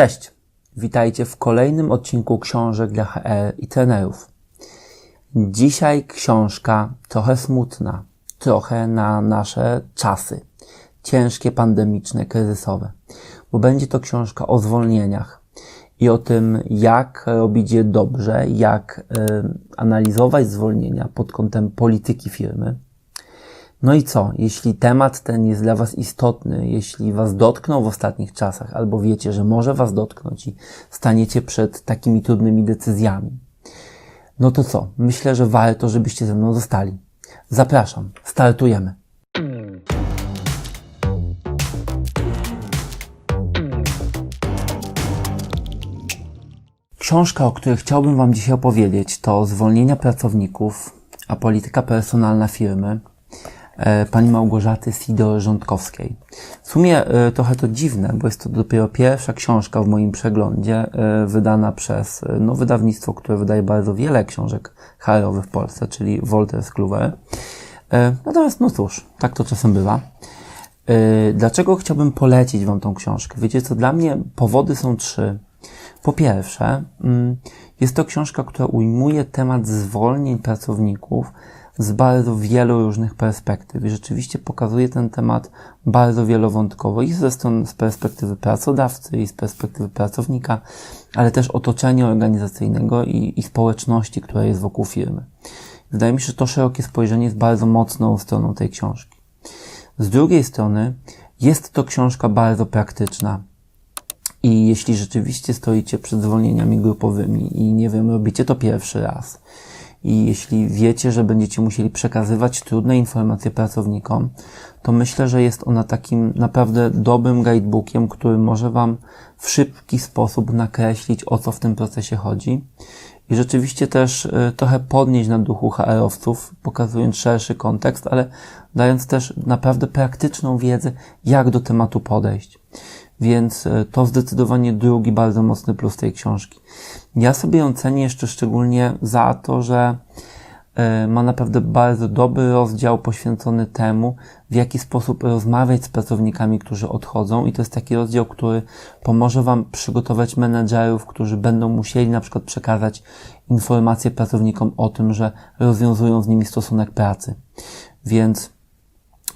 Cześć, witajcie w kolejnym odcinku książek dla HR i trenerów. Dzisiaj książka trochę smutna, trochę na nasze czasy, ciężkie, pandemiczne, kryzysowe, bo będzie to książka o zwolnieniach i o tym, jak robić je dobrze, jak y, analizować zwolnienia pod kątem polityki firmy. No i co, jeśli temat ten jest dla Was istotny, jeśli Was dotknął w ostatnich czasach, albo wiecie, że może Was dotknąć i staniecie przed takimi trudnymi decyzjami, no to co? Myślę, że warto, żebyście ze mną zostali. Zapraszam, startujemy. Książka, o której chciałbym Wam dzisiaj opowiedzieć, to Zwolnienia pracowników, a polityka personalna firmy pani Małgorzaty Sidor-Rządkowskiej. W sumie e, trochę to dziwne, bo jest to dopiero pierwsza książka w moim przeglądzie e, wydana przez e, no, wydawnictwo, które wydaje bardzo wiele książek HR-owych w Polsce, czyli Wolters Kluwer. E, Natomiast no cóż, tak to czasem bywa. E, Dlaczego chciałbym polecić Wam tą książkę? Wiecie co, dla mnie powody są trzy. Po pierwsze, mm, jest to książka, która ujmuje temat zwolnień pracowników z bardzo wielu różnych perspektyw i rzeczywiście pokazuje ten temat bardzo wielowątkowo i ze strony z perspektywy pracodawcy i z perspektywy pracownika, ale też otoczenia organizacyjnego i, i społeczności, która jest wokół firmy. Wydaje mi się, że to szerokie spojrzenie jest bardzo mocną stroną tej książki. Z drugiej strony jest to książka bardzo praktyczna. I jeśli rzeczywiście stoicie przed zwolnieniami grupowymi i nie wiem, robicie to pierwszy raz, i jeśli wiecie, że będziecie musieli przekazywać trudne informacje pracownikom, to myślę, że jest ona takim naprawdę dobrym guidebookiem, który może Wam w szybki sposób nakreślić, o co w tym procesie chodzi. I rzeczywiście też y, trochę podnieść na duchu HR-owców, pokazując szerszy kontekst, ale dając też naprawdę praktyczną wiedzę, jak do tematu podejść. Więc y, to zdecydowanie drugi bardzo mocny plus tej książki. Ja sobie ją cenię jeszcze szczególnie za to, że y, ma naprawdę bardzo dobry rozdział poświęcony temu, w jaki sposób rozmawiać z pracownikami, którzy odchodzą i to jest taki rozdział, który pomoże Wam przygotować menedżerów, którzy będą musieli na przykład przekazać informacje pracownikom o tym, że rozwiązują z nimi stosunek pracy. Więc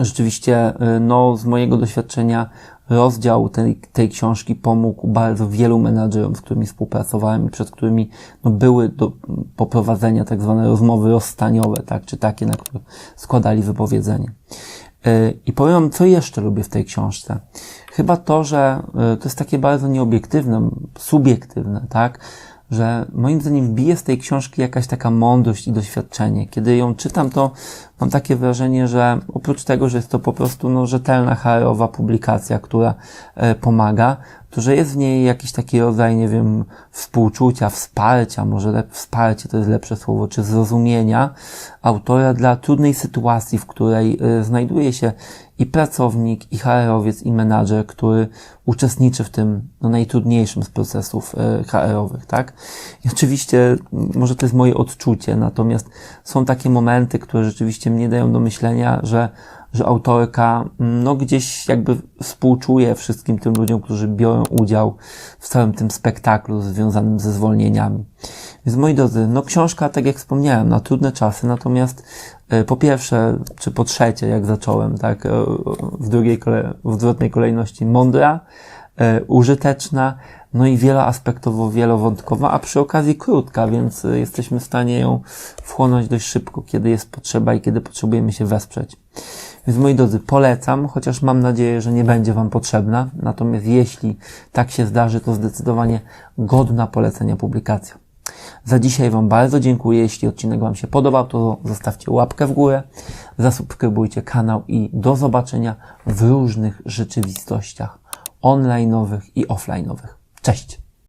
rzeczywiście, y, no, z mojego doświadczenia rozdział tej, tej książki pomógł bardzo wielu menadżerom, z którymi współpracowałem i przed którymi no, były do poprowadzenia tak zwane rozmowy rozstaniowe, tak, czy takie, na które składali wypowiedzenie. Yy, I powiem wam, co jeszcze lubię w tej książce. Chyba to, że yy, to jest takie bardzo nieobiektywne, subiektywne, tak? Że moim zdaniem bije z tej książki jakaś taka mądrość i doświadczenie. Kiedy ją czytam, to mam takie wrażenie, że oprócz tego, że jest to po prostu no, rzetelna HR-owa publikacja, która e, pomaga, to że jest w niej jakiś taki rodzaj, nie wiem, współczucia, wsparcia, może wsparcie to jest lepsze słowo, czy zrozumienia autora dla trudnej sytuacji, w której e, znajduje się i pracownik, i HR-owiec, i menadżer, który uczestniczy w tym no, najtrudniejszym z procesów e, HR-owych, tak? I oczywiście, m, może to jest moje odczucie, natomiast są takie momenty, które rzeczywiście mnie dają do myślenia, że, że autorka, m, no gdzieś jakby współczuje wszystkim tym ludziom, którzy biorą udział w całym tym spektaklu związanym ze zwolnieniami. Więc moi drodzy, no książka, tak jak wspomniałem, na trudne czasy, natomiast e, po pierwsze, czy po trzecie, jak zacząłem, tak, e, w drugiej w odwrotnej kolejności mądra, e, użyteczna, no i wieloaspektowo, wielowątkowa, a przy okazji krótka, więc e, jesteśmy w stanie ją wchłonąć dość szybko, kiedy jest potrzeba i kiedy potrzebujemy się wesprzeć. Więc moi drodzy, polecam, chociaż mam nadzieję, że nie będzie Wam potrzebna. Natomiast jeśli tak się zdarzy, to zdecydowanie godna polecenia publikacja. Za dzisiaj Wam bardzo dziękuję. Jeśli odcinek Wam się podobał, to zostawcie łapkę w górę, zasubskrybujcie kanał i do zobaczenia w różnych rzeczywistościach online'owych i offline'owych. Cześć!